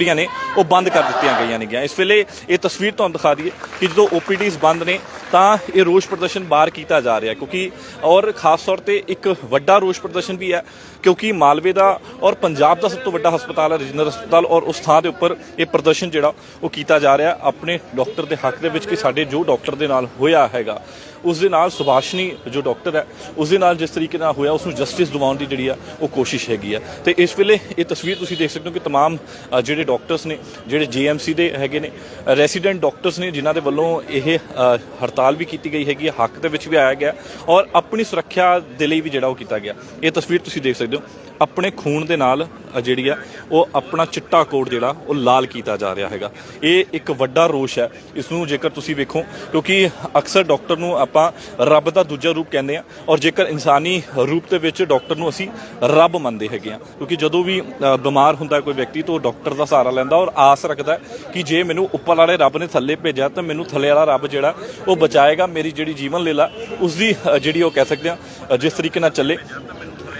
ਜਿਹੜੀਆਂ ਨੇ ਉਹ ਬੰਦ ਕਰ ਦਿੱਤੀਆਂ ਗਈਆਂ ਨੇਗੀਆਂ। ਇਸ ਵੇਲੇ ਇਹ ਤਸਵੀਰ ਤੁਹਾਨੂੰ ਦਿਖਾ ਦਈਏ ਕਿ ਜਦੋਂ ਓਪੀਡੀਜ਼ ਬੰਦ ਨੇ, ਤਾਂ ਇਹ ਰੋਸ ਪ੍ਰਦਰਸ਼ਨ ਬਾਹਰ ਕੀਤਾ ਜਾ ਰਿਹਾ ਕਿਉਂਕਿ ਔਰ ਖਾਸ ਤੌਰ ਤੇ ਇੱਕ ਵੱਡਾ ਰੋਸ ਪ੍ਰਦਰਸ਼ਨ ਵੀ ਹੈ। ਕਿਉਂਕਿ ਮਾਲਵੇ ਦਾ ਔਰ ਪੰਜਾਬ ਦਾ ਸਭ ਤੋਂ ਵੱਡਾ ਹਸਪਤਾਲ ਹੈ ਰਜਿੰਦਰ ਹਸਪਤਾਲ ਔਰ ਉਸ ਥਾਂ ਦੇ ਉੱਪਰ ਇਹ ਪ੍ਰਦਰਸ਼ਨ ਜਿਹੜਾ ਉਹ ਕੀਤਾ ਜਾ ਰਿਹਾ ਆਪਣੇ ਡਾਕਟਰ ਦੇ ਹੱਕ ਦੇ ਵਿੱਚ ਕਿ ਸਾਡੇ ਜੋ ਡਾਕਟਰ ਦੇ ਨਾਲ ਹੋਇਆ ਹੈਗਾ ਉਸ ਦੇ ਨਾਲ ਸੁਭਾਸ਼ਨੀ ਜੋ ਡਾਕਟਰ ਹੈ ਉਸ ਦੇ ਨਾਲ ਜਿਸ ਤਰੀਕੇ ਨਾਲ ਹੋਇਆ ਉਸ ਨੂੰ ਜਸਟਿਸ ਦਿਵਾਉਣ ਦੀ ਜਿਹੜੀ ਆ ਉਹ ਕੋਸ਼ਿਸ਼ ਹੈਗੀ ਆ ਤੇ ਇਸ ਵੇਲੇ ਇਹ ਤਸਵੀਰ ਤੁਸੀਂ ਦੇਖ ਸਕਦੇ ਹੋ ਕਿ तमाम ਅ, ਜਿਹੜੇ ਡਾਕਟਰਸ ਨੇ ਜਿਹੜੇ ਜੀਐਮਸੀ ਦੇ ਹੈਗੇ ਨੇ ਰੈਸੀਡੈਂਟ ਡਾਕਟਰਸ ਨੇ ਜਿਨ੍ਹਾਂ ਦੇ ਵੱਲੋਂ ਇਹ ਅ, ਹੜਤਾਲ ਵੀ ਕੀਤੀ ਗਈ ਹੈਗੀ ਹੈ ਹੱਕ ਦੇ ਵਿੱਚ ਵੀ ਆਇਆ ਗਿਆ ਔਰ ਆਪਣੀ ਸੁਰੱਖਿਆ ਦੇ ਲਈ ਵੀ ਜਿਹੜਾ ਉਹ ਕੀਤਾ ਗਿਆ ਇਹ ਤਸਵੀਰ ਤੁਸੀਂ ਦੇਖ ਸਕਦੇ ਹੋ। ਆਪਣੇ ਖੂਨ ਦੇ ਨਾਲ ਜਿਹੜੀ ਆ, ਉਹ ਆਪਣਾ ਚਿੱਟਾ ਕੋਟ ਜਿਹੜਾ, ਉਹ ਲਾਲ ਕੀਤਾ ਜਾ ਰਿਹਾ ਹੈਗਾ। ਇਹ ਇੱਕ ਵੱਡਾ ਰੋਸ਼ ਹੈ। ਇਸ ਨੂੰ ਜੇਕਰ ਤੁਸੀਂ ਵੇਖੋ, ਕਿਉਂਕਿ ਅਕਸਰ ਡਾਕਟਰ ਨੂੰ ਆਪਾਂ ਰੱਬ ਦਾ ਦੂਜਾ ਰੂਪ ਕਹਿੰਦੇ ਆ ਔਰ ਜੇਕਰ ਇਨਸਾਨੀ ਰੂਪ ਦੇ ਵਿੱਚ ਡਾਕਟਰ ਨੂੰ ਅਸੀਂ ਰੱਬ ਮੰਨਦੇ ਹੈਗੇ ਆ ਕਿਉਂਕਿ ਜਦੋਂ ਵੀ ਬਿਮਾਰ ਹੁੰਦਾ ਕੋਈ ਵਿਅਕਤੀ, ਤਾਂ ਉਹ ਡਾਕਟਰ ਦਾ ਸਹਾਰਾ ਲੈਂਦਾ ਔਰ ਆਸ ਰੱਖਦਾ ਕਿ ਜੇ ਮੈਨੂੰ ਉੱਪਰ ਵਾਲੇ ਰੱਬ ਨੇ ਥੱਲੇ ਭੇਜਿਆ, ਤਾਂ ਮੈਨੂੰ ਥੱਲੇ ਵਾਲਾ ਰੱਬ ਜਿਹੜਾ, ਉਹ ਬਚਾਏਗਾ, ਮੇਰੀ ਜਿਹੜੀ ਜੀਵਨ ਲੀਲਾ ਉਸ ਦੀ ਜਿਹੜੀ ਉਹ ਕਹਿ ਸਕਦੇ ਆ ਜਿਸ ਤਰੀਕੇ ਨਾਲ ਚੱਲੇ।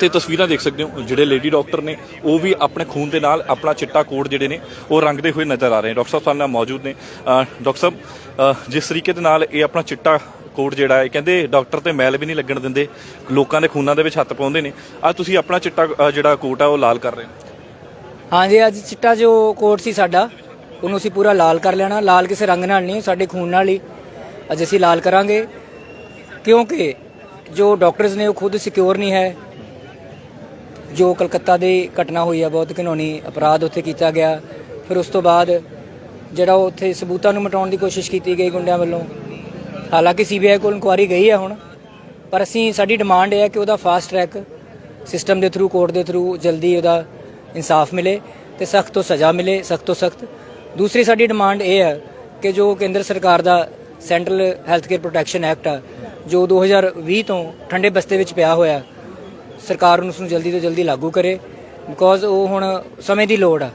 ਤੇ ਤਸਵੀਰਾਂ ਦੇਖ ਸਕਦੇ ਹੋ, ਜਿਹੜੇ ਲੇਡੀ ਡਾਕਟਰ ਨੇ, ਉਹ ਵੀ ਆਪਣੇ ਖੂਨ ਦੇ ਨਾਲ ਆਪਣਾ ਚਿੱਟਾ ਕੋਟ ਜਿਹੜੇ ਨੇ, ਉਹ ਰੰਗਦੇ ਹੋਏ ਨਜ਼ਰ ਆ ਰਹੇ ਨੇ। ਡਾਕਟਰ ਸਾਹਿਬ ਸਾਡੇ ਨਾਲ ਮੌਜੂਦ ਨੇ। ਡਾਕਟਰ ਸਾਹਿਬ ਜਿਸ ਤਰੀਕੇ ਦੇ ਨਾਲ ਇਹ ਆਪਣਾ ਚਿੱਟਾ ਕੋਟ ਜਿਹੜਾ ਹੈ ਕਹਿੰਦੇ ਡਾਕਟਰ ਤੇ ਮੈਲ ਵੀ ਨਹੀਂ ਲੱਗਣ ਦਿੰਦੇ, ਲੋਕਾਂ ਦੇ ਖੂਨਾਂ ਦੇ ਵਿੱਚ ਹੱਥ ਪਾਉਂਦੇ ਨੇ। ਅੱਜ ਤੁਸੀਂ ਆਪਣਾ ਚਿੱਟਾ ਜਿਹੜਾ ਕੋਟ ਆ, ਉਹ ਲਾਲ ਕਰ ਰਹੇ ਹੋ। ਹਾਂਜੀ, ਅੱਜ ਚਿੱਟਾ ਜੋ ਕੋਟ ਸੀ ਸਾਡਾ, ਉਹਨੂੰ ਅਸੀਂ ਪੂਰਾ ਲਾਲ ਕਰ ਲੈਣਾ। ਲਾਲ ਕਿਸੇ ਰੰਗ ਨਾਲ ਨਹੀਂ, ਸਾਡੇ ਖੂਨ ਨਾਲ ਹੀ। ਅੱਜ ਅਸੀਂ ਲਾਲ ਕਰਾਂਗੇ। ਕਿਉਂਕਿ ਜੋ ਡਾਕਟਰਸ ਨੇ, ਉਹ ਖੁਦ ਸਿਕਿਉਰ ਨਹੀਂ ਹੈ। ਜੋ ਕਲਕੱਤਾ ਦੀ ਘਟਨਾ ਹੋਈ ਆ, ਬਹੁਤ ਘਿਨੌਣੀ ਅਪਰਾਧ ਉੱਥੇ ਕੀਤਾ ਗਿਆ। ਫਿਰ ਉਸ ਤੋਂ ਬਾਅਦ ਜਿਹੜਾ ਉਹ ਉੱਥੇ ਸਬੂਤਾਂ ਨੂੰ ਮਿਟਾਉਣ ਦੀ ਕੋਸ਼ਿਸ਼ ਕੀਤੀ ਗਈ ਗੁੰਡਿਆਂ ਵੱਲੋਂ। ਹਾਲਾਂਕਿ ਸੀਬੀਆਈ ਕੋਲ ਇਨਕੁਆਰੀ ਗਈ ਹੈ ਹੁਣ, ਪਰ ਅਸੀਂ, ਸਾਡੀ ਡਿਮਾਂਡ ਇਹ ਹੈ ਕਿ ਉਹਦਾ ਫਾਸਟ ਟਰੈਕ ਸਿਸਟਮ ਦੇ ਥਰੂ ਕੋਰਟ ਦੇ ਥਰੂ ਜਲਦੀ ਉਹਦਾ ਇਨਸਾਫ ਮਿਲੇ ਤੇ ਸਖਤ ਤੋਂ ਸਜ਼ਾ ਮਿਲੇ, ਸਖਤ ਤੋਂ ਸਖਤ। ਦੂਸਰੀ ਸਾਡੀ ਡਿਮਾਂਡ ਇਹ ਹੈ ਕਿ ਜੋ ਕੇਂਦਰ ਸਰਕਾਰ ਦਾ Central Health Care Protection Act ਆ, ਜੋ 2020 ਤੋਂ ਠੰਡੇ ਬਸਤੇ ਵਿੱਚ ਪਿਆ ਹੋਇਆ ਸਰਕਾਰ ਨੂੰ ਉਸ ਨੂੰ ਜਲਦੀ ਤੋਂ ਜਲਦੀ ਲਾਗੂ ਕਰੇ ਬਿਕੋਜ਼ ਉਹ ਹੁਣ ਸਮੇਂ ਦੀ ਲੋੜ ਆ।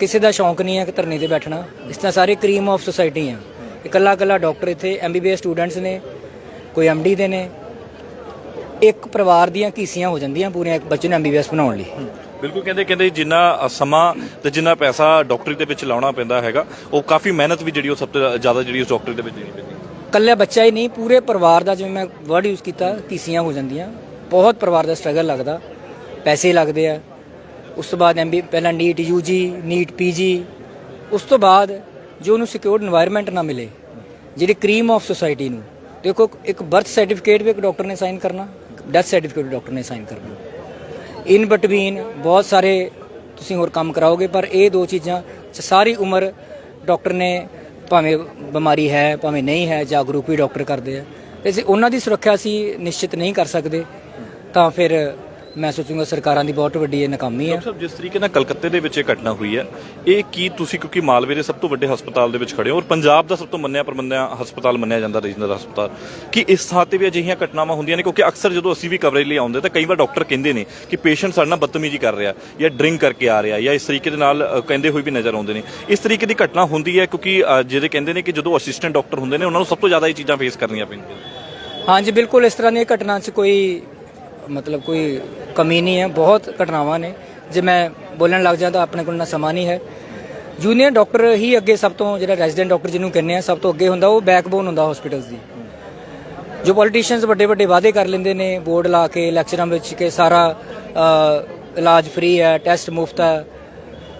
ਕਿਸੇ ਦਾ ਸ਼ੌਂਕ ਨਹੀਂ ਹੈ ਕਿ ਧਰਨੇ ਤੇ ਬੈਠਣਾ। ਇਸ ਤਰ੍ਹਾਂ ਸਾਰੇ ਕਰੀਮ ਆਫ ਸੁਸਾਇਟੀ ਆ। ਇਕੱਲਾ ਇਕੱਲਾ ਡਾਕਟਰ ਇੱਥੇ ਐਮਬੀਬੀਐਸ ਸਟੂਡੈਂਟਸ ਨੇ ਕੋਈ ਐਮਡੀ ਦੇ ਨੇ। ਇੱਕ ਪਰਿਵਾਰ ਦੀਆਂ ਕੀਸੀਆਂ ਹੋ ਜਾਂਦੀਆਂ ਪੂਰੀਆਂ ਇੱਕ ਬੱਚੇ ਨੂੰ ਐਮਬੀਬੀਐਸ ਬਣਾਉਣ ਲਈ। ਬਿਲਕੁਲ ਕਹਿੰਦੇ ਕਹਿੰਦੇ ਜਿੰਨਾ ਸਮਾਂ ਤੇ ਜਿੰਨਾ ਪੈਸਾ ਡਾਕਟਰੀ ਦੇ ਵਿੱਚ ਲਾਉਣਾ ਪੈਂਦਾ ਹੈਗਾ ਉਹ ਕਾਫੀ ਮਿਹਨਤ ਵੀ ਜਿਹੜੀ ਉਹ ਸਭ ਤੋਂ ਜ਼ਿਆਦਾ ਜਿਹੜੀ ਉਸ ਡਾਕਟਰੀ ਦੇ ਵਿੱਚ ਦੇਣੀ ਪੈਂਦੀ ਇਕੱਲਾ ਬੱਚਾ ਹੀ ਨਹੀਂ ਪੂਰੇ ਪਰਿਵਾਰ ਦਾ ਜਿਵੇਂ ਮੈਂ ਵਰਡ ਯੂਜ਼ ਕੀਤਾ ਕੀਸੀਆਂ ਹੋ ਜਾਂਦੀਆਂ। ਬਹੁਤ ਪਰਿਵਾਰ ਦਾ ਸਟਰਗਲ ਲੱਗਦਾ। ਪੈਸੇ ਲੱਗਦੇ ਆ। ਉਸ ਤੋਂ ਬਾਅਦ ਐਮਬੀ ਪਹਿਲਾਂ NEET, U G, NEET, P G. ਉਸ ਤੋਂ ਬਾਅਦ ਜੋ ਉਹਨੂੰ ਸਿਕਿਉਰਡ এনवायरमेंट ਨਾ ਮਿਲੇ, ਜਿਹੜੀ ਕਰੀਮ ਆਫ ਸੋਸਾਇਟੀ ਨੂੰ। ਦੇਖੋ, ਇੱਕ ਬਰਥ ਸਰਟੀਫਿਕੇਟ ਵੀ ਇੱਕ ਡਾਕਟਰ ਨੇ ਸਾਈਨ ਕਰਨਾ ਡੈਥ ਸਰਟੀਫਿਕੇਟ ਵੀ ਡਾਕਟਰ ਨੇ ਸਾਈਨ ਕਰਨਾ। ਇਨ ਬਿਟਵੀਨ ਬਹੁਤ ਸਾਰੇ ਤੁਸੀਂ ਹੋਰ ਕੰਮ ਕਰਾਓਗੇ, ਪਰ ਇਹ ਦੋ ਚੀਜ਼ਾਂ 'ਚ ਸਾਰੀ ਉਮਰ ਡਾਕਟਰ ਨੇ ਭਾਵੇਂ ਬਿਮਾਰੀ ਹੈ, ਭਾਵੇਂ ਨਹੀਂ ਹੈ ਜਾਗਰੂਕ ਵੀ ਡਾਕਟਰ ਕਰਦੇ ਆ। ਤੇ ਉਹਨਾਂ ਦੀ ਸੁਰੱਖਿਆ ਅਸੀਂ ਨਿਸ਼ਚਿਤ ਨਹੀਂ ਕਰ ਸਕਦੇ। ਤਾਂ ਫਿਰ ਮੈਂ ਸੋਚੂੰਗਾ ਸਰਕਾਰਾਂ ਦੀ ਬਹੁਤ ਵੱਡੀ ਇਹ ਨਾਕਾਮੀ ਹੈ। ਜਿਸ ਤਰੀਕੇ ਨਾਲ ਕਲਕੱਤੇ ਦੇ ਵਿੱਚ ਇਹ ਘਟਨਾ ਹੋਈ ਹੈ ਇਹ ਕੀ ਤੁਸੀਂ ਕਿਉਂਕਿ ਮਾਲਵੇ ਦੇ ਸਭ ਤੋਂ ਵੱਡੇ ਹਸਪਤਾਲ ਦੇ ਵਿੱਚ ਖੜੇ ਹੋ ਔਰ ਪੰਜਾਬ ਦਾ ਸਭ ਤੋਂ ਮੰਨਿਆ ਪ੍ਰਮੰਨਿਆ ਹਸਪਤਾਲ ਮੰਨਿਆ ਜਾਂਦਾ ਰਜਿੰਦਰ ਹਸਪਤਾਲ ਕੀ ਇਸ ਥਾਂ ਤੇ ਵੀ ਅਜਿਹੀਆਂ ਘਟਨਾਵਾਂ ਹੁੰਦੀਆਂ ਨੇ ਕਿਉਂਕਿ ਅਕਸਰ ਜਦੋਂ ਅਸੀਂ ਵੀ ਕਵਰੇਜ ਲਈ ਆਉਂਦੇ ਤਾਂ ਕਈ ਵਾਰ ਡਾਕਟਰ ਕਹਿੰਦੇ ਨੇ ਕਿ ਪੇਸ਼ੈਂਟ ਸਾਡੇ ਨਾਲ ਬਦਤਮੀਜ਼ੀ ਕਰ ਰਿਹਾ ਜਾਂ ਡਰਿੰਕ ਕਰਕੇ ਆ ਰਿਹਾ ਜਾਂ ਇਸ ਤਰੀਕੇ ਦੇ ਨਾਲ ਕਹਿੰਦੇ ਹੋਏ ਵੀ ਨਜ਼ਰ ਆਉਂਦੇ ਨੇ। ਇਸ ਤਰੀਕੇ ਦੀ ਘਟਨਾ ਹੁੰਦੀ ਹੈ ਕਿਉਂਕਿ ਅ, ਜਿਹੜੇ ਕਹਿੰਦੇ ਨੇ ਕਿ ਜਦੋਂ ਅਸਿਸਟੈਂਟ ਡਾਕਟਰ ਹੁੰਦੇ ਨੇ ਉਹਨਾਂ ਨੂੰ ਸਭ ਤੋਂ ਜ਼ਿਆਦਾ ਇਹ ਚੀਜ਼ਾਂ ਫੇਸ ਕਰਨੀਆਂ ਪੈਂਦੀਆਂ ਹਾਂਜੀ ਬਿਲਕੁਲ ਇਸ ਤਰ੍ਹਾਂ ਦੀਆਂ ਘਟਨਾ 'ਚ ਕੋਈ ਮਤਲਬ ਕੋਈ ਕਮੀ ਨਹੀਂ ਹੈ, ਬਹੁਤ ਘਟਨਾਵਾਂ ਨੇ। ਜੇ ਮੈਂ ਬੋਲਣ ਲੱਗ ਜਾਂ ਤਾਂ ਆਪਣੇ ਕੋਲ ਨਾ ਸਮਾਂ ਨਹੀਂ ਹੈ। ਜੂਨੀਅਰ ਡਾਕਟਰ ਹੀ ਅੱਗੇ ਸਭ ਤੋਂ ਜਿਹੜਾ ਰੈਜ਼ੀਡੈਂਟ ਡਾਕਟਰ ਜਿਹਨੂੰ ਕਹਿੰਦੇ ਆ, ਸਭ ਤੋਂ ਅੱਗੇ ਹੁੰਦਾ, ਉਹ ਬੈਕਬੋਨ ਹੁੰਦਾ ਹਸਪੀਟਲਸ ਦੀ। ਜੋ ਪੋਲੀਟੀਸ਼ੀਅਨਸ ਵੱਡੇ ਵੱਡੇ ਵਾਅਦੇ ਕਰ ਲੈਂਦੇ ਨੇ, ਬੋਰਡ ਲਾ ਕੇ ਲੈਕਚਰਾਂ ਵਿੱਚ ਕਿ ਸਾਰਾ ਇਲਾਜ ਫ੍ਰੀ ਹੈ ਟੈਸਟ ਮੁਫਤ ਹੈ।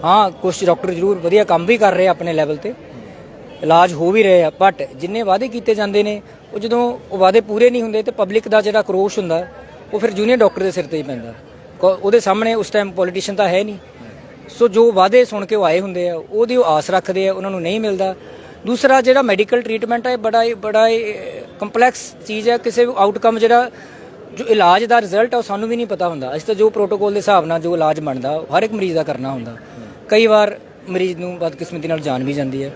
ਹਾਂ ਕੁਝ ਡਾਕਟਰ ਜ਼ਰੂਰ ਵਧੀਆ ਕੰਮ ਵੀ ਕਰ ਰਹੇ ਆਪਣੇ ਲੈਵਲ ਤੇ। ਇਲਾਜ ਹੋ ਵੀ ਰਹੇ ਆ ਬਟ ਜਿੰਨੇ ਵਾਅਦੇ ਕੀਤੇ ਜਾਂਦੇ ਨੇ, ਉਹ ਜਦੋਂ ਉਹ ਵਾਅਦੇ ਪੂਰੇ ਨਹੀਂ ਹੁੰਦੇ ਤੇ ਪਬਲਿਕ ਦਾ ਜਿਹੜਾ ਕਰੋਸ਼ ਹੁੰਦਾ ਉਹ ਫਿਰ ਜੂਨੀਅਰ ਡਾਕਟਰ ਦੇ ਸਿਰ ਤੇ ਹੀ ਪੈਂਦਾ। ਕ ਉਹਦੇ ਸਾਹਮਣੇ ਉਸ ਟਾਈਮ ਪੋਲੀਟੀਸ਼ੀਅਨ ਤਾਂ ਹੈ ਨਹੀਂ। ਸੋ ਜੋ ਵਾਅਦੇ ਸੁਣ ਕੇ ਉਹ ਆਏ ਹੁੰਦੇ ਆ, ਉਹਦੀ ਉਹ ਆਸ ਰੱਖਦੇ ਆ, ਉਹਨਾਂ ਨੂੰ ਨਹੀਂ ਮਿਲਦਾ। ਦੂਸਰਾ ਜਿਹੜਾ ਮੈਡੀਕਲ ਟਰੀਟਮੈਂਟ ਹੈ ਇਹ ਬੜਾ ਹੀ ਬੜਾ ਹੀ ਕੰਪਲੈਕਸ ਚੀਜ਼ ਹੈ ਕਿਸੇ ਵੀ ਆਊਟਕਮ ਜਿਹੜਾ ਜੋ ਇਲਾਜ ਦਾ ਰਿਜ਼ਲਟ ਆ, ਉਹ ਸਾਨੂੰ ਵੀ ਨਹੀਂ ਪਤਾ ਹੁੰਦਾ। ਅਸੀਂ ਤਾਂ ਜੋ ਪ੍ਰੋਟੋਕੋਲ ਦੇ ਹਿਸਾਬ ਨਾਲ ਜੋ ਇਲਾਜ ਬਣਦਾ, ਉਹ ਹਰ ਇੱਕ ਮਰੀਜ਼ ਦਾ ਕਰਨਾ ਹੁੰਦਾ। ਕਈ ਵਾਰ ਮਰੀਜ਼ ਨੂੰ ਬਦਕਿਸਮਤੀ ਨਾਲ ਜਾਨ ਵੀ ਜਾਂਦੀ ਹੈ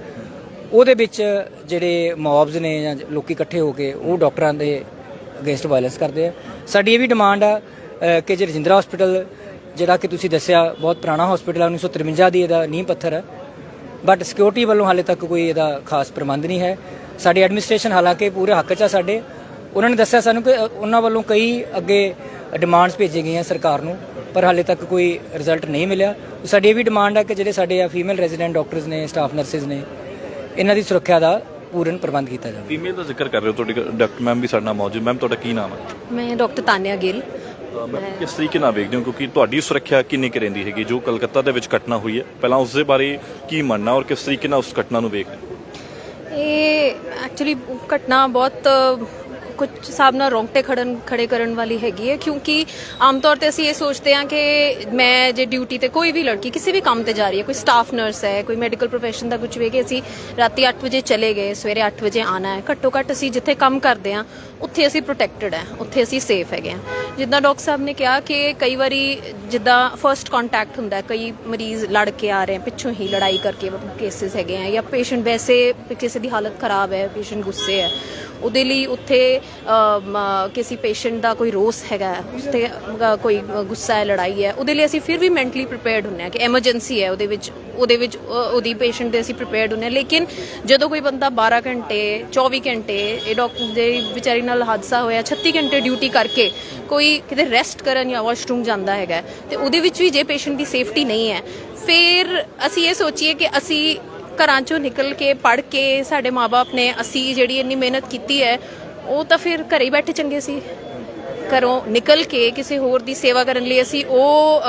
ਉਹਦੇ ਵਿੱਚ ਜਿਹੜੇ ਮੌਬਸ ਨੇ ਜਾਂ ਲੋਕੀ ਇਕੱਠੇ ਹੋ ਕੇ, ਉਹ ਡਾਕਟਰਾਂ ਦੇ ਅਗੇਂਸਟ ਵਾਇਲੈਂਸ ਕਰਦੇ ਆ। ਸਾਡੀ ਇਹ ਵੀ ਡਿਮਾਂਡ ਆ ਕਿ ਜੇ ਰਜਿੰਦਰਾ ਹਸਪੀਟਲ ਜਿਹੜਾ ਕਿ ਤੁਸੀਂ ਦੱਸਿਆ, ਬਹੁਤ ਪੁਰਾਣਾ ਹਸਪੀਟਲ ਹੈ 1953 ਦੀ ਇਹਦਾ ਨੀਂਹ ਪੱਥਰ ਹੈ ਬਟ ਸਿਕਿਉਰਿਟੀ ਵੱਲੋਂ ਹਾਲੇ ਤੱਕ ਕੋਈ ਇਹਦਾ ਖਾਸ ਪ੍ਰਬੰਧ ਨਹੀਂ ਹੈ। ਸਾਡੀ ਐਡਮਿਨਿਸਟ੍ਰੇਸ਼ਨ ਹਾਲਾਂਕਿ ਪੂਰੇ ਹੱਕ 'ਚ ਆ ਸਾਡੇ। ਉਹਨਾਂ ਨੇ ਦੱਸਿਆ ਸਾਨੂੰ ਕਿ ਉਹਨਾਂ ਵੱਲੋਂ ਕਈ ਅੱਗੇ ਡਿਮਾਂਡਸ ਭੇਜੀਆਂ ਗਈਆਂ ਸਰਕਾਰ ਨੂੰ, ਪਰ ਹਾਲੇ ਤੱਕ ਕੋਈ ਰਿਜ਼ਲਟ ਨਹੀਂ ਮਿਲਿਆ। ਸਾਡੀ ਇਹ ਵੀ ਡਿਮਾਂਡ ਹੈ ਕਿ ਜਿਹੜੇ ਸਾਡੇ ਆ ਫੀਮੇਲ ਰੈਜ਼ੀਡੈਂਟ ਡਾਕਟਰਸ ਨੇ ਸਟਾਫ ਨਰਸਿਸ ਨੇ, ਇਹਨਾਂ ਦੀ ਸੁਰੱਖਿਆ ਦਾ ਪੂਰਨ ਪ੍ਰਬੰਧ ਕੀਤਾ ਜਾਵੇ। ਫੀਮੇਲ ਦਾ ਜ਼ਿਕਰ ਕਰ ਰਹੇ ਹੋ? ਤੁਹਾਡੀ ਡਾਕਟਰ ਮੈਮ ਵੀ ਸਾਡੇ ਨਾਲ ਮੌਜੂਦ। ਮੈਮ ਤੁਹਾਡਾ ਕੀ ਨਾਮ ਹੈ? ਮੈਂ ਡਾਕਟਰ ਤਾਨਿਆ ਗਿੱਲ। ਮੈਂ ਕਿਸ ਤਰੀਕੇ ਨਾਲ ਵੇਖਦੇ ਹੋ? ਕਿਉਂਕਿ ਤੁਹਾਡੀ ਸੁਰੱਖਿਆ ਕਿੰਨੀ ਕੁ ਰਹਿੰਦੀ ਹੈਗੀ ਜੋ ਕਲਕੱਤਾ ਦੇ ਵਿੱਚ ਘਟਨਾ ਹੋਈ ਹੈ। ਪਹਿਲਾਂ ਉਸ ਦੇ ਬਾਰੇ ਕੀ ਮੰਨਣਾ ਔਰ ਕਿਸ ਤਰੀਕੇ ਨਾਲ ਉਸ ਘਟਨਾ ਨੂੰ ਵੇਖਦੇ ਇਹ ਐਕਚੁਅਲੀ ਘਟਨਾ ਬਹੁਤ ਕੁਝ ਹਿਸਾਬ ਨਾਲ ਰੋਂਗਟੇ ਖੜਨ, ਖੜੇ ਕਰਨ ਵਾਲੀ ਹੈਗੀ ਹੈ, ਕਿਉਂਕਿ ਆਮ ਤੌਰ ਤੇ ਅਸੀਂ ਇਹ ਸੋਚਦੇ ਹਾਂ ਕਿ ਮੈਂ ਜੇ ਡਿਊਟੀ ਤੇ ਕੋਈ ਵੀ ਲੜਕੀ ਕਿਸੇ ਵੀ ਕੰਮ ਤੇ ਜਾ ਰਹੀ ਹੈ, ਕੋਈ ਸਟਾਫ ਨਰਸ ਹੈ, ਕੋਈ ਮੈਡੀਕਲ profession ਦਾ ਕੁਝ ਵੀ ਹੈ ਕਿ ਅਸੀਂ ਰਾਤੀ 8 ਵਜੇ ਚਲੇ ਗਏ, ਸਵੇਰੇ 8 ਵਜੇ ਆਣਾ ਹੈ ਘੱਟੋ ਘੱਟ ਅਸੀਂ ਜਿੱਥੇ ਕੰਮ ਕਰਦੇ ਹਾਂ, ਉੱਥੇ ਅਸੀਂ ਪ੍ਰੋਟੈਕਟਡ ਹੈ, ਉੱਥੇ ਅਸੀਂ ਸੇਫ ਹੈਗੇ ਹਾਂ। ਜਿੱਦਾਂ ਡਾਕਟਰ ਸਾਹਿਬ ਨੇ ਕਿਹਾ ਕਿ ਕਈ ਵਾਰੀ ਜਿੱਦਾਂ ਫਰਸਟ ਕੰਟੈਕਟ ਹੁੰਦਾ ਕਈ ਮਰੀਜ਼ ਲੜ ਕੇ ਆ ਰਹੇ ਪਿੱਛੋਂ ਹੀ ਲੜਾਈ ਕਰਕੇ ਕੇਸਿਸ ਹੈਗੇ ਆ ਜਾਂ ਪੇਸ਼ੈਂਟ ਵੈਸੇ ਕਿਸੇ ਦੀ ਹਾਲਤ ਖਰਾਬ ਹੈ ਪੇਸ਼ੈਂਟ ਗੁੱਸੇ ਹੈ, ਉਹਦੇ ਲਈ ਉੱਥੇ ਕਿਸੇ ਪੇਸ਼ੈਂਟ ਦਾ ਕੋਈ ਰੋਸ ਹੈਗਾ ਉਸ ਤੇ ਕੋਈ ਗੁੱਸਾ ਹੈ, ਲੜਾਈ ਹੈ, ਉਹਦੇ ਲਈ ਅਸੀਂ ਫਿਰ ਵੀ ਮੈਂਟਲੀ ਪ੍ਰਿਪੇਅਰਡ ਹੁੰਨੇ ਆ ਕਿ ਐਮਰਜੈਂਸੀ ਹੈ ਉਹਦੇ ਵਿੱਚ ਉਹਦੇ ਵਿੱਚ ਉਹਦੀ ਪੇਸ਼ੈਂਟ ਦੇ ਅਸੀਂ ਪ੍ਰੀਪੇਅਰਡ ਹੁੰਨੇ ਆ ਲੇਕਿਨ ਜਦੋਂ ਕੋਈ ਬੰਦਾ 12 ਘੰਟੇ 24 ਘੰਟੇ ਇਹ ਡਾਕਟਰ ਦੇ ਵਿਚਾਰੀ ਨਾਲ ਹਾਦਸਾ ਹੋਇਆ 36 ਘੰਟੇ ਡਿਊਟੀ ਕਰਕੇ ਕੋਈ ਕਿਤੇ ਰੈਸਟ ਕਰਨ ਜਾਂ ਵਾਸ਼ਰੂਮ ਜਾਂਦਾ ਹੈਗਾ, ਤੇ ਉਹਦੇ ਵਿੱਚ ਵੀ ਜੇ ਪੇਸ਼ੈਂਟ ਦੀ ਸੇਫਟੀ ਨਹੀਂ ਹੈ, ਫਿਰ ਅਸੀਂ ਇਹ ਸੋਚੀਏ ਕਿ ਅਸੀਂ ਘਰਾਂ ਚੋਂ ਨਿਕਲ ਕੇ, ਪੜ੍ਹ ਕੇ ਸਾਡੇ ਮਾਪੇ ਨੇ ਅਸੀਂ ਜਿਹੜੀ ਇੰਨੀ ਮਿਹਨਤ ਕੀਤੀ ਹੈ ਉਹ ਤਾਂ ਫਿਰ ਘਰੇ ਹੀ ਬੈਠੇ ਚੰਗੇ ਸੀ। ਘਰੋਂ ਨਿਕਲ ਕੇ ਕਿਸੇ ਹੋਰ ਦੀ ਸੇਵਾ ਕਰਨ ਲਈ ਅਸੀਂ ਉਹ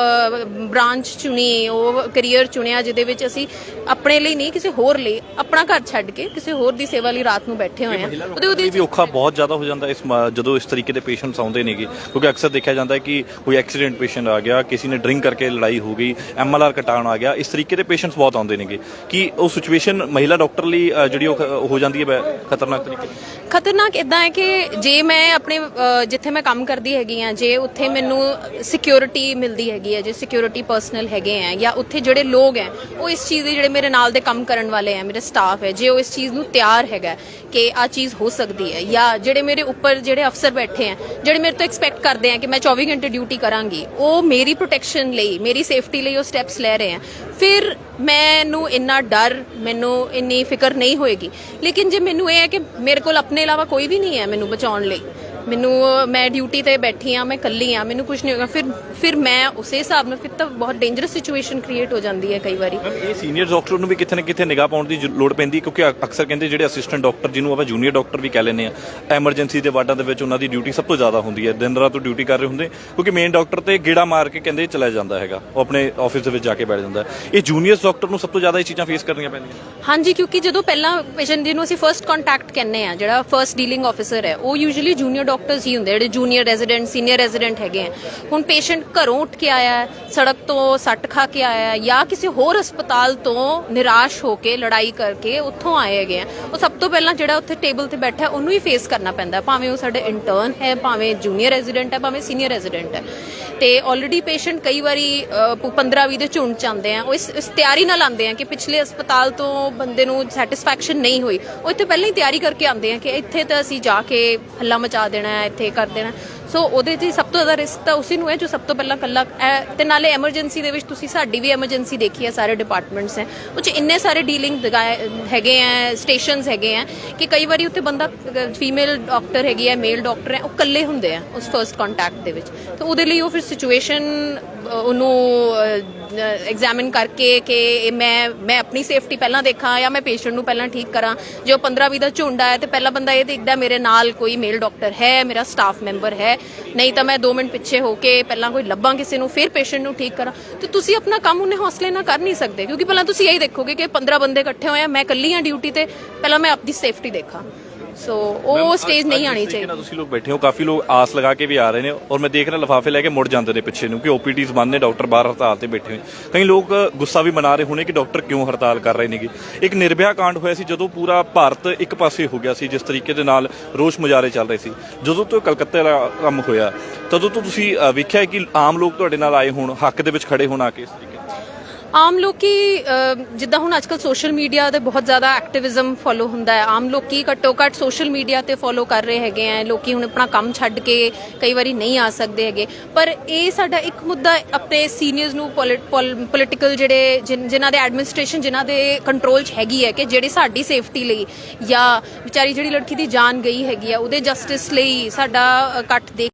ਬ੍ਰਾਂਚ ਚੁਣੀ ਉਹ ਕੈਰੀਅਰ ਚੁਣਿਆ ਜਿਹਦੇ ਵਿੱਚ ਅਸੀਂ ਆਪਣੇ ਲਈ ਨਹੀਂ ਕਿਸੇ ਹੋਰ ਲਈ ਆਪਣਾ ਘਰ ਛੱਡ ਕੇ ਕਿਸੇ ਹੋਰ ਦੀ ਸੇਵਾ ਲਈ ਰਾਤ ਨੂੰ ਬੈਠੇ ਹੋਏ ਹਾਂ। ਉਹਦੇ ਉਹਦੇ ਵੀ ਔਖਾ ਬਹੁਤ ਜ਼ਿਆਦਾ ਹੋ ਜਾਂਦਾ ਇਸ ਜਦੋਂ ਇਸ ਤਰੀਕੇ ਦੇ ਪੇਸ਼ੈਂਟਸ ਆਉਂਦੇ ਨੇਗੇ ਕਿਉਂਕਿ ਅਕਸਰ ਦੇਖਿਆ ਜਾਂਦਾ ਹੈ ਕਿ ਕੋਈ ਐਕਸੀਡੈਂਟ ਪੇਸ਼ੈਂਟ ਆ ਗਿਆ ਕਿਸੇ ਨੇ ਡਰਿੰਕ ਕਰਕੇ ਲੜਾਈ ਹੋ ਗਈ ਐਮਐਲਆਰ ਕਟਾਉਣ ਆ ਗਿਆ ਇਸ ਤਰੀਕੇ ਦੇ ਪੇਸ਼ੈਂਟਸ ਬਹੁਤ ਆਉਂਦੇ ਨੇਗੇ। ਕਿ ਉਹ ਸਿਚੁਏਸ਼ਨ ਮਹਿਲਾ ਡਾਕਟਰ ਲਈ ਜਿਹੜੀ ਉਹ ਹੋ ਜਾਂਦੀ ਹੈ ਖਤਰਨਾਕ ਤਰੀਕੇ? ਖਤਰਨਾਕ ਇਦਾਂ ਹੈ ਕਿ ਜੇ ਮੈਂ ਆਪਣੇ ਜਿੱਥੇ ਮੈਂ ਕੰਮ ਕਰਦੀ ਹੈਗੀ ਆ, ਜੇ ਉੱਥੇ ਮੈਨੂੰ ਸਿਕਿਉਰਿਟੀ ਮਿਲਦੀ ਹੈਗੀ ਹੈ, ਜੇ ਸਿਕਿਉਰਿਟੀ ਪਰਸਨਲ ਹੈਗੇ ਆ ਜਾਂ ਉੱਥੇ ਜਿਹੜੇ ਲੋਕ ਹੈ, ਉਹ ਇਸ ਚੀਜ਼ ਦੇ ਜਿਹੜੇ ਮੇਰੇ ਨਾਲ ਦੇ ਕੰਮ ਕਰਨ ਵਾਲੇ ਆ ਮੇਰੇ ਸਟਾਫ ਹੈ, ਜੇ ਉਹ ਇਸ ਚੀਜ਼ ਨੂੰ ਤਿਆਰ ਹੈਗਾ ਕਿ ਆ ਚੀਜ਼ ਹੋ ਸਕਦੀ ਹੈ ਜਾਂ ਜਿਹੜੇ ਮੇਰੇ ਉੱਪਰ ਜਿਹੜੇ ਅਫਸਰ ਬੈਠੇ ਆ ਜਿਹੜੇ ਮੇਰੇ ਤੋਂ ਐਕਸਪੈਕਟ ਕਰਦੇ ਆ ਕਿ ਮੈਂ 24 ਘੰਟੇ ਡਿਊਟੀ ਕਰਾਂਗੀ, ਉਹ ਮੇਰੀ ਪ੍ਰੋਟੈਕਸ਼ਨ ਲਈ, ਮੇਰੀ ਸੇਫਟੀ ਲਈ ਉਹ ਸਟੈਪਸ ਲੈ ਰਹੇ ਆ ਫਿਰ ਮੈਨੂੰ ਇੰਨਾ ਡਰ, ਮੈਨੂੰ ਇੰਨੀ ਫਿਕਰ ਨਹੀਂ ਹੋਏਗੀ। ਲੇਕਿਨ ਜੇ ਮੈਨੂੰ ਇਹ ਹੈ ਕਿ ਮੇਰੇ ਕੋਲ ਆਪਣੇ ਇਲਾਵਾ ਕੋਈ ਵੀ ਨਹੀਂ ਹੈ ਮੈਨੂੰ ਬਚਾਉਣ ਲਈ ਮੈਨੂੰ ਮੈਂ ਡਿਊਟੀ ਤੇ ਬੈਠੀ ਆ ਮੈਂ ਇਕੱਲੀ ਆ ਮੈਨੂੰ ਕੁਝ ਨਹੀਂ ਹੋਗਾ ਫਿਰ ਫਿਰ ਮੈਂ ਉਸੇ ਹਿਸਾਬ ਨਾਲ ਫਿਰ ਤਾਂ ਬਹੁਤ ਡੇਂਜਰਸ ਸਿਚੁਏਸ਼ਨ ਕ੍ਰੀਏਟ ਹੋ ਜਾਂਦੀ ਹੈ ਕਈ ਵਾਰੀ। ਮੈਮ ਇਹ ਸੀਨੀਅਰ ਡਾਕਟਰ ਨੂੰ ਵੀ ਕਿਤੇ ਨਾ ਕਿਤੇ ਨਿਗਾਹ ਪਾਉਣ ਦੀ ਲੋੜ ਪੈਂਦੀ ਕਿਉਂਕਿ ਅਕਸਰ ਕਹਿੰਦੇ ਜਿਹੜੇ ਅਸਿਸਟੈਂਟ ਡਾਕਟਰ ਜਿਹਨੂੰ ਆਪਾਂ ਜੂਨੀਅਰ ਡਾਕਟਰ ਵੀ ਕਹਿ ਲੈਂਦੇ ਆ ਐਮਰਜੈਂਸੀ ਦੇ ਵਾਰਡਾਂ ਦੇ ਵਿੱਚ ਉਹਨਾਂ ਦੀ ਡਿਊਟੀ ਸਭ ਤੋਂ ਜ਼ਿਆਦਾ ਹੁੰਦੀ ਹੈ ਦਿਨ ਰਾਤ ਉਹ ਡਿਊਟੀ ਕਰ ਰਹੇ ਹੁੰਦੇ ਕਿਉਂਕਿ ਮੇਨ ਡਾਕਟਰ ਤੇ ਗੇੜਾ ਮਾਰ ਕੇ ਕਹਿੰਦੇ ਚਲਾ ਜਾਂਦਾ ਹੈਗਾ ਉਹ ਆਪਣੇ ਆਫਿਸ ਦੇ ਵਿੱਚ ਜਾ ਕੇ ਬੈਠ ਜਾਂਦਾ। ਇਹ ਜੂਨੀਅਰ ਡਾਕਟਰ ਨੂੰ ਸਭ ਤੋਂ ਜ਼ਿਆਦਾ ਇਹ ਚੀਜ਼ਾਂ ਫੇਸ ਕਰਨੀਆਂ ਪੈਂਦੀਆਂ। ਹਾਂਜੀ ਕਿਉਂਕਿ ਜਦੋਂ ਪਹਿਲਾਂ ਪੇਸ਼ੈਂਟ ਜਿਹਨੂੰ ਅਸੀਂ ਫਰਸਟ ਕੰਟੈਕਟ ਕਹਿੰਦੇ ਆ ਜਿਹੜਾ ਫਰਸਟ ਡੀਲਿੰਗ ਆਫੀਸਰ ਹੈ ਉਹ ਯੂਜੂਅਲੀ ਜੂਨੀਅਰ ਡਾਕਟਰਸ ਹੀ ਹੁੰਦੇ ਜਿਹੜੇ ਜੂਨੀਅਰ ਰੈਜ਼ੀਡੈਂਟ ਸੀਨੀਅਰ ਰੈਜ਼ੀਡੈਂਟ ਹੈਗੇ ਆ। ਹੁਣ ਪੇਸ਼ੈਂਟ ਘਰੋਂ ਉੱਠ ਕੇ ਆਇਆ ਹੈ, ਸੜਕ ਤੋਂ ਸੱਟ ਖਾ ਕੇ ਆਇਆ ਹੈ ਜਾਂ ਕਿਸੇ ਹੋਰ ਹਸਪਤਾਲ ਤੋਂ ਨਿਰਾਸ਼ ਹੋ ਕੇ ਲੜਾਈ ਕਰਕੇ ਉੱਥੋਂ ਆਏ ਹੈਗੇ ਆ। ਉਹ ਸਭ ਤੋਂ ਪਹਿਲਾਂ ਜਿਹੜਾ ਉੱਥੇ ਟੇਬਲ ਤੇ ਬੈਠਾ ਉਹਨੂੰ ਹੀ ਫੇਸ ਕਰਨਾ ਪੈਂਦਾ ਭਾਵੇਂ ਉਹ ਸਾਡੇ ਇੰਟਰਨ ਹੈ ਭਾਵੇਂ ਜੂਨੀਅਰ ਰੈਜ਼ੀਡੈਂਟ ਹੈ ਭਾਵੇਂ ਸੀਨੀਅਰ ਰੈਜ਼ੀਡੈਂਟ ਹੈ। ਤੇ ਆਲਰੇਡੀ ਪੇਸ਼ੈਂਟ ਕਈ ਵਾਰੀ 15-20 ਦੇ ਝੁੰਡ ਚ ਆਉਂਦੇ ਆ। ਉਹ ਇਸ ਇਸ ਤਿਆਰੀ ਨਾਲ ਆਉਂਦੇ ਆ ਕਿ ਪਿਛਲੇ ਹਸਪਤਾਲ ਤੋਂ ਬੰਦੇ ਨੂੰ ਸੈਟੀਸਫੈਕਸ਼ਨ ਨਹੀਂ ਹੋਈ। ਉਹ ਇੱਥੇ ਪਹਿਲਾਂ ਹੀ ਤਿਆਰੀ ਕਰਕੇ ਆਉਂਦੇ ਆ ਕਿ ਇੱਥੇ ਤਾਂ ਅਸੀਂ ਜਾ ਕੇ ਹੱਲਾ ਮਚਾ ਦੇਣਾ ਹੈ ਇੱਥੇ ਕਰ ਦੇਣਾ। ਸੋ ਉਹਦੇ 'ਚ ਸਭ ਤੋਂ ਜ਼ਿਆਦਾ ਰਿਸਕ ਤਾਂ ਉਸੇ ਨੂੰ ਹੈ ਜੋ ਸਭ ਤੋਂ ਪਹਿਲਾਂ ਕੱਲਾ ਇਹ- ਤੇ ਨਾਲੇ ਐਮਰਜੈਂਸੀ ਦੇ ਵਿੱਚ ਤੁਸੀਂ ਸਾਡੀ ਵੀ ਐਮਰਜੈਂਸੀ ਦੇਖੀ ਹੈ ਸਾਰੇ ਡਿਪਾਰਟਮੈਂਟਸ ਹੈ। ਉਹ 'ਚ ਇੰਨੇ ਸਾਰੇ ਡੀਲਿੰਗ ਹੈਗੇ ਆ ਸਟੇਸ਼ਨਸ ਹੈਗੇ ਆ ਕਿ ਕਈ ਵਾਰੀ ਉੱਥੇ ਬੰਦਾ ਫੀਮੇਲ ਡਾਕਟਰ ਹੈਗੀ ਹੈ ਮੇਲ ਡਾਕਟਰ ਹੈ ਉਹ ਇਕੱਲੇ ਹੁੰਦੇ ਆ ਉਸ ਫਰਸਟ ਕੰਟੈਕਟ ਦੇ ਵਿੱਚ। ਤਾਂ ਉਹਦੇ ਲਈ ਉਹ ਫਿਰ ਸਿਚੁਏਸ਼ਨ ਉਹਨੂੰ ਐਗਜ਼ਾਮਿਨ ਕਰਕੇ ਕਿ ਮੈਂ ਮੈਂ ਆਪਣੀ ਸੇਫਟੀ ਪਹਿਲਾਂ ਦੇਖਾਂ ਜਾਂ ਮੈਂ ਪੇਸ਼ੈਂਟ ਨੂੰ ਪਹਿਲਾਂ ਠੀਕ ਕਰਾਂ। ਜੋ 15 20 ਦਾ ਝੁੰਡ ਆਇਆ ਤੇ ਪਹਿਲਾ ਬੰਦਾ ਇਹ ਦੇਖਦਾ, ਮੇਰੇ ਨਾਲ ਕੋਈ ਮੇਲ ਡਾਕਟਰ ਹੈ, ਮੇਰਾ ਸਟਾਫ ਮੈਂਬਰ ਹੈ, ਨਹੀਂ ਤਾਂ ਮੈਂ 2 ਮਿੰਟ ਪਿੱਛੇ ਹੋ ਕੇ ਪਹਿਲਾਂ ਕੋਈ ਲੱਭਾਂ ਕਿਸੇ ਨੂੰ, ਫਿਰ ਪੇਸ਼ੈਂਟ ਨੂੰ ਠੀਕ ਕਰਾਂ। ਤੇ ਤੁਸੀਂ ਆਪਣਾ ਕੰਮ ਉਹਨੇ ਹੌਸਲੇ ਨਾਲ ਕਰ ਨਹੀਂ ਸਕਦੇ, ਕਿਉਂਕਿ ਪਹਿਲਾਂ ਤੁਸੀਂ ਇਹੀ ਦੇਖੋਗੇ ਕਿ 15 ਬੰਦੇ ਇਕੱਠੇ ਹੋਏ ਆ, ਮੈਂ ਇਕੱਲੀ ਆ ਡਿਊਟੀ ਤੇ, ਪਹਿਲਾਂ ਮੈਂ ਆਪਣੀ ਸੇਫਟੀ ਦੇਖਾਂ। ਸੋ ਉਹ ਸਟੇਜ ਨਹੀਂ ਆਣੀ ਚਾਹੀਦੀ ਚਾਹੀਦੀ। ਤੁਸੀਂ ਲੋਕ ਬੈਠੇ ਹੋ ਕਾਫੀ ਲੋਕ ਆਸ ਲਗਾ ਕੇ ਵੀ ਆ ਰਹੇ ਨੇ ਔਰ ਮੈਂ ਦੇਖ ਰਿਹਾ ਲਿਫਾਫੇ ਲੈ ਕੇ ਮੁੜ ਜਾਂਦੇ ਨੇ ਪਿੱਛੇ ਨੂੰ ਕਿ ਓਪੀਡੀਜ਼ ਬੰਦ ਨੇ ਡਾਕਟਰ ਬਾਹਰ ਹੜਤਾਲ ਤੇ ਬੈਠੇ ਹੋਏ ਕਈ ਲੋਕ ਗੁੱਸਾ ਵੀ ਮਨਾ ਰਹੇ ਹੋਣੇ ਕਿ ਡਾਕਟਰ ਕਿਉਂ ਹੜਤਾਲ ਕਰ ਰਹੇ ਨੇਗੇ। ਇੱਕ ਨਿਰਭਇਆ ਕਾਂਡ ਹੋਇਆ ਸੀ ਜਦੋਂ ਪੂਰਾ ਭਾਰਤ ਇੱਕ ਪਾਸੇ ਹੋ ਗਿਆ ਸੀ ਜਿਸ ਤਰੀਕੇ ਦੇ ਨਾਲ ਰੋਸ਼ ਮੁਜ਼ਾਹਰੇ ਚੱਲ ਰਹੇ ਸੀ। ਜਦੋਂ ਤੋਂ ਕਲਕੱਤੇ ਦਾ ਕੰਮ ਹੋਇਆ ਤਦੋਂ ਤੋਂ ਤੁਸੀਂ ਵੇਖਿਆ ਕਿ ਆਮ ਲੋਕ ਤੁਹਾਡੇ ਨਾਲ ਆਏ ਹੋਣ ਹੱਕ ਦੇ ਵਿੱਚ ਖੜੇ ਹੋਣ ਆ ਕੇ ਇਸ ਤਰੀਕੇ ਆਮ ਲੋਕੀ ਜਿੱਦਾਂ ਹੁਣ ਅੱਜਕੱਲ ਸੋਸ਼ਲ ਮੀਡੀਆ ਤੇ ਬਹੁਤ ਜ਼ਿਆਦਾ ਐਕਟਿਵਿਜ਼ਮ ਫੋਲੋ ਹੁੰਦਾ ਹੈ। ਆਮ ਲੋਕੀ ਘੱਟੋ ਘੱਟ ਸੋਸ਼ਲ ਮੀਡੀਆ ਤੇ ਫੋਲੋ ਕਰ ਰਹੇ ਹੈਗੇ ਆ ਲੋਕੀ ਹੁਣ ਆਪਣਾ ਕੰਮ ਛੱਡ ਕੇ ਕਈ ਵਾਰੀ ਨਹੀਂ ਆ ਸਕਦੇ ਹੈਗੇ। ਪਰ ਇਹ ਸਾਡਾ ਇੱਕ ਮੁੱਦਾ ਆਪਣੇ ਸੀਨੀਅਰਸ ਨੂੰ ਪੋਲਿਟੀਕਲ ਜਿਹੜੇ ਜਿਨ- ਜਿਨ੍ਹਾਂ ਦੇ ਐਡਮਿਨਿਸਟ੍ਰੇਸ਼ਨ ਜਿਨ੍ਹਾਂ ਦੇ ਕੰਟਰੋਲ 'ਚ ਹੈਗੀ ਹੈ ਕਿ ਜਿਹੜੇ ਸਾਡੀ ਸੇਫਟੀ ਲਈ ਜਾਂ ਵਿਚਾਰੀ ਜਿਹੜੀ ਲੜਕੀ ਦੀ ਜਾਨ ਗਈ ਹੈਗੀ ਆ ਉਹਦੇ ਜਸਟਿਸ ਲਈ ਸਾਡਾ ਅ, ਇਕੱਠ ਦੇਖ